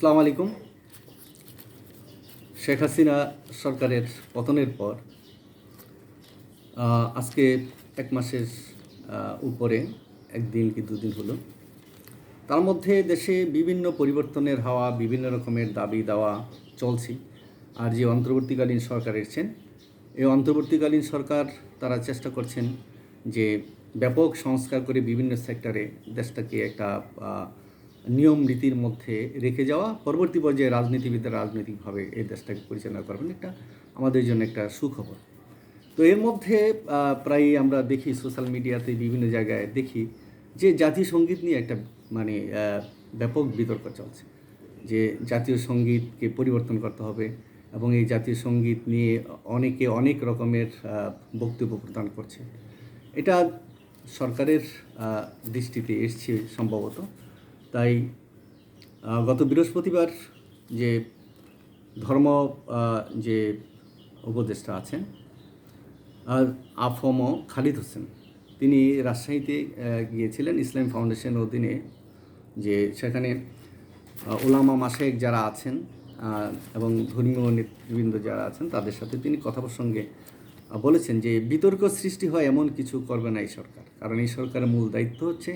আসসালামু আলাইকুম। শেখ হাসিনা সরকারের পতনের পর আজকে এক মাসের উপরে, একদিন কি দুদিন হলো, তার মধ্যে দেশে বিভিন্ন পরিবর্তনের হাওয়া, বিভিন্ন রকমের দাবি দাওয়া চলছে। আর যে অন্তর্বর্তীকালীন সরকার এসছেন, এই অন্তর্বর্তীকালীন সরকার তারা চেষ্টা করছেন যে ব্যাপক সংস্কার করে বিভিন্ন সেক্টরে দেশটাকে একটা নিয়ম নীতির মধ্যে রেখে যাওয়া পরবর্তী পর্যায়ে রাজনীতিবিদরা রাজনৈতিকভাবে এই দেশটাকে পরিচালনা করবেন। একটা আমাদের জন্য একটা সুখবর। তো এর মধ্যে আহ, প্রায়ই আমরা দেখি সোশ্যাল মিডিয়াতে বিভিন্ন জায়গায় দেখি যে জাতীয় সংগীত নিয়ে একটা মানে ব্যাপক বিতর্ক চলছে। যে জাতীয় সঙ্গীতকে পরিবর্তন করতে হবে এবং এই জাতীয় সংগীত নিয়ে অনেকে অনেক রকমের বক্তব্য প্রদান করছে। এটা সরকারের দৃষ্টিতে এসছে সম্ভবত। তাই গত বৃহস্পতিবার যে ধর্ম যে উপদেষ্টা আছেন আফম খালিদ হোসেন, তিনি রাজশাহীতে গিয়েছিলেন ইসলাম ফাউন্ডেশন অধীনে যে সেখানে ওলামা মাসেক যারা আছেন এবং ধর্মীয় নেতৃবৃন্দ যারা আছেন, তাদের সাথে তিনি কথা প্রসঙ্গে বলেছেন যে বিতর্ক সৃষ্টি হয় এমন কিছু করবে না এই সরকার। কারণ এই সরকারের মূল দায়িত্ব হচ্ছে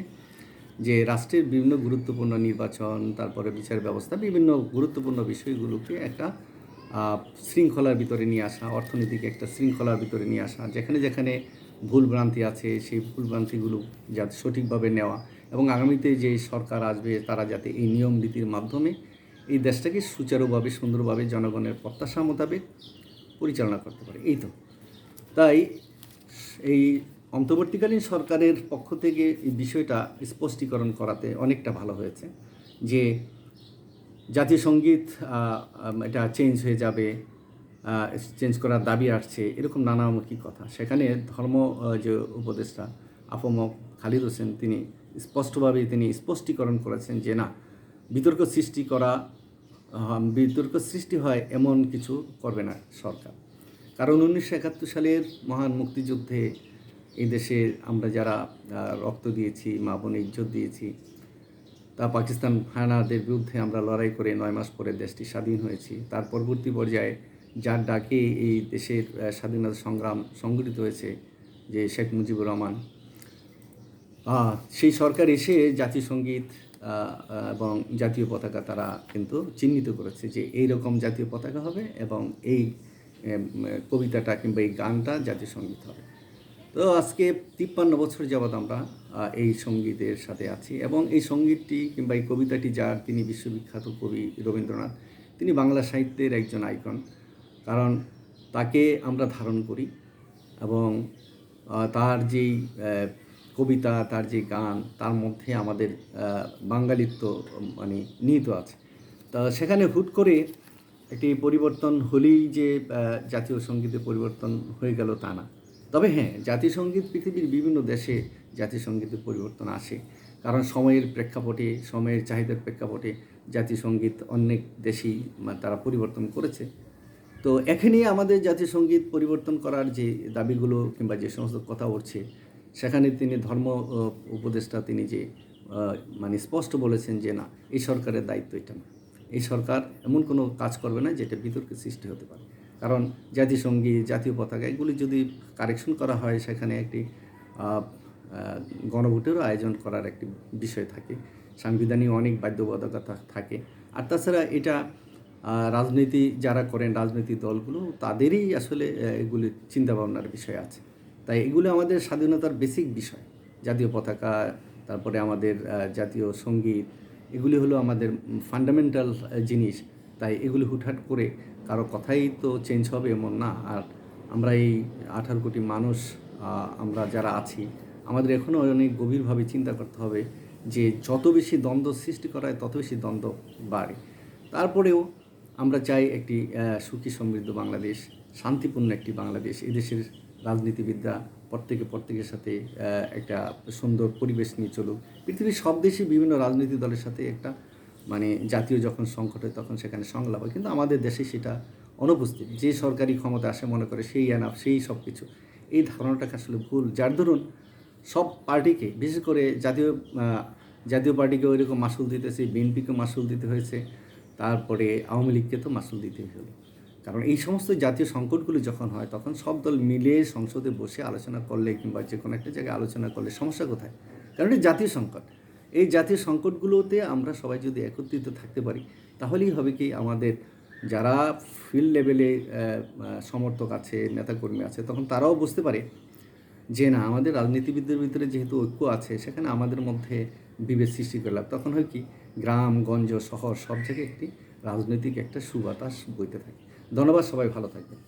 যে রাষ্ট্রের বিভিন্ন গুরুত্বপূর্ণ নির্বাচন, তারপরে বিচার ব্যবস্থা, বিভিন্ন গুরুত্বপূর্ণ বিষয়গুলোকে একটা শৃঙ্খলার ভিতরে নিয়ে আসা, অর্থনৈতিক একটা শৃঙ্খলার ভিতরে নিয়ে আসা, যেখানে যেখানে ভুল ভ্রান্তি আছে, সেই ভুল ভ্রান্তিগুলো যাতে সঠিকভাবে নেওয়া এবং আগামীতে যে সরকার আসবে, তারা যাতে এই নিয়ম নীতির মাধ্যমে এই দেশটাকে সুচারুভাবে, সুন্দরভাবে জনগণের প্রত্যাশা মোতাবেক পরিচালনা করতে পারে। এই তো। তাই এই অন্তর্বর্তীকালীন সরকারের পক্ষ থেকে এই বিষয়টা স্পষ্টীকরণ করাতে অনেকটা ভালো হয়েছে, যে জাতীয় সংগীত এটা চেঞ্জ হয়ে যাবে চেঞ্জ করার দাবি আসছে, এরকম নানামুখী কথা। সেখানে ধর্ম যে উপদেষ্টা আফম খালিদ হোসেন, তিনি স্পষ্টভাবে তিনি স্পষ্টীকরণ করেছেন যে না, বিতর্ক সৃষ্টি করা বিতর্ক সৃষ্টি হয় এমন কিছু করবে না সরকার। কারণ উনিশশো একাত্তর সালের মহান মুক্তিযুদ্ধে এই দেশে আমরা যারা রক্ত দিয়েছি, মা বোনে ইজ্জত দিয়েছি, তা পাকিস্তান হানাদের বিরুদ্ধে আমরা লড়াই করে নয় মাস পরে দেশটি স্বাধীন হয়েছি। তার পরবর্তী পর্যায়ে যার ডাকে এই দেশের স্বাধীনতা সংগ্রাম সংগঠিত হয়েছে যে শেখ মুজিবুর রহমান। সেই সরকার এসে জাতীয় সংগীত এবং জাতীয় পতাকা তারা কিন্তু চিহ্নিত করেছে যে এই রকম জাতীয় পতাকা হবে এবং এই কবিতাটা কিংবা এই গানটা জাতীয় সংগীত হবে। তো আজকে তিপ্পান্ন বছর যাবৎ আমরা এই সঙ্গীতের সাথে আছি এবং এই সঙ্গীতটি কিংবা এই কবিতাটি যার তিনি বিশ্ববিখ্যাত কবি রবীন্দ্রনাথ, তিনি বাংলা সাহিত্যের একজন আইকন। কারণ তাকে আমরা ধারণ করি এবং তার যেই কবিতা, তার যে গান, তার মধ্যে আমাদের বাঙালিত্ব মানে নিহিত আছে। তা সেখানে হুট করে একটি পরিবর্তন হলেই যে জাতীয় সঙ্গীতে পরিবর্তন হয়ে গেল তা না। তবে হ্যাঁ জাতীয় সংগীত পৃথিবীর বিভিন্ন দেশে জাতীয় সঙ্গীতের পরিবর্তন আসে। কারণ সময়ের প্রেক্ষাপটে, সময়ের চাহিদার প্রেক্ষাপটে জাতীয় সংগীত অনেক দেশেই তারা পরিবর্তন করেছে। তো এখানেই আমাদের জাতীয় সংগীত পরিবর্তন করার যে দাবিগুলো কিংবা যে সমস্ত কথা উঠছে, সেখানে তিনি ধর্ম উপদেষ্টা তিনি যে মানে স্পষ্ট বলেছেন যে না, এই সরকারের দায়িত্ব এটা না। এই সরকার এমন কোনো কাজ করবে না যেটা বিতর্কের সৃষ্টি হতে পারে। কারণ জাতীয় সংগীত জাতীয় পতাকা, এগুলি যদি কারেকশন করা হয়, সেখানে একটি গণভোটেরও আয়োজন করার একটি বিষয় থাকে। সাংবিধানিক অনেক বাধ্যবাধকতা থাকে। আর তাছাড়া এটা রাজনীতি যারা করেন, রাজনৈতিক দলগুলো, তাদেরই আসলে এগুলি চিন্তাভাবনার বিষয় আছে। তাই এগুলো আমাদের স্বাধীনতার বেসিক বিষয়। জাতীয় পতাকা, তারপরে আমাদের জাতীয় সংগীত, এগুলি হলো আমাদের ফান্ডামেন্টাল জিনিস। তাই এগুলি হুটহাট করে কারও কথাই তো চেঞ্জ হবে এমন না। আর আমরা এই আঠারো কোটি মানুষ আমরা যারা আছি, আমাদের এখনও অনেক গভীরভাবে চিন্তা করতে হবে যে যত বেশি দ্বন্দ্ব সৃষ্টি করা হয়, তত বেশি দ্বন্দ্ব বাড়ে। তারপরেও আমরা চাই একটি সুখী সমৃদ্ধ বাংলাদেশ, শান্তিপূর্ণ একটি বাংলাদেশ। এদেশের রাজনীতিবিদরা প্রত্যেকে প্রত্যেকের সাথে একটা সুন্দর পরিবেশ নিয়ে চলুক। পৃথিবীর সব দেশে বিভিন্ন রাজনৈতিক দলের সাথে একটা মানে জাতীয় যখন সংকট হয় তখন সেখানে সংলাপ হয়। কিন্তু আমাদের দেশে সেটা অনুপস্থিত। যে সরকারি ক্ষমতা আসে মনে করে সেই এনাফ, সেই সব কিছু। এই ধারণাটাকে আসলে ভুল। যার দরুন সব পার্টিকে, বিশেষ করে জাতীয় জাতীয় পার্টিকে ওইরকম মাসুল দিতেছে, বিএনপিকে মাসুল দিতে হয়েছে, তারপরে আওয়ামী লীগকে তো মাসুল দিতে হলো। কারণ এই সমস্ত জাতীয় সংকটগুলি যখন হয় তখন সব দল মিলে সংসদে বসে আলোচনা করলে কিংবা যে কোনো একটা জায়গায় আলোচনা করলে সমস্যা কোথায়? কারণ এটা জাতীয় সংকট। এই জাতীয় সংকটগুলোতে আমরা সবাই যদি একত্রিত থাকতে পারি, তাহলেই হবে কি আমাদের যারা ফিল্ড লেভেলে সমর্থক আছে, নেতাকর্মী আছে, তখন তারাও বুঝতে পারে যে না, আমাদের রাজনীতিবিদদের ভিতরে যেহেতু ঐক্য আছে, সেখানে আমাদের মধ্যে বিভেদ সৃষ্টি করলাম। তখন হয় কি, গ্রাম, গঞ্জ, শহর সব জায়গায় একটি রাজনৈতিক একটা সুবাতাস বইতে থাকে। ধন্যবাদ, সবাই ভালো থাকবেন।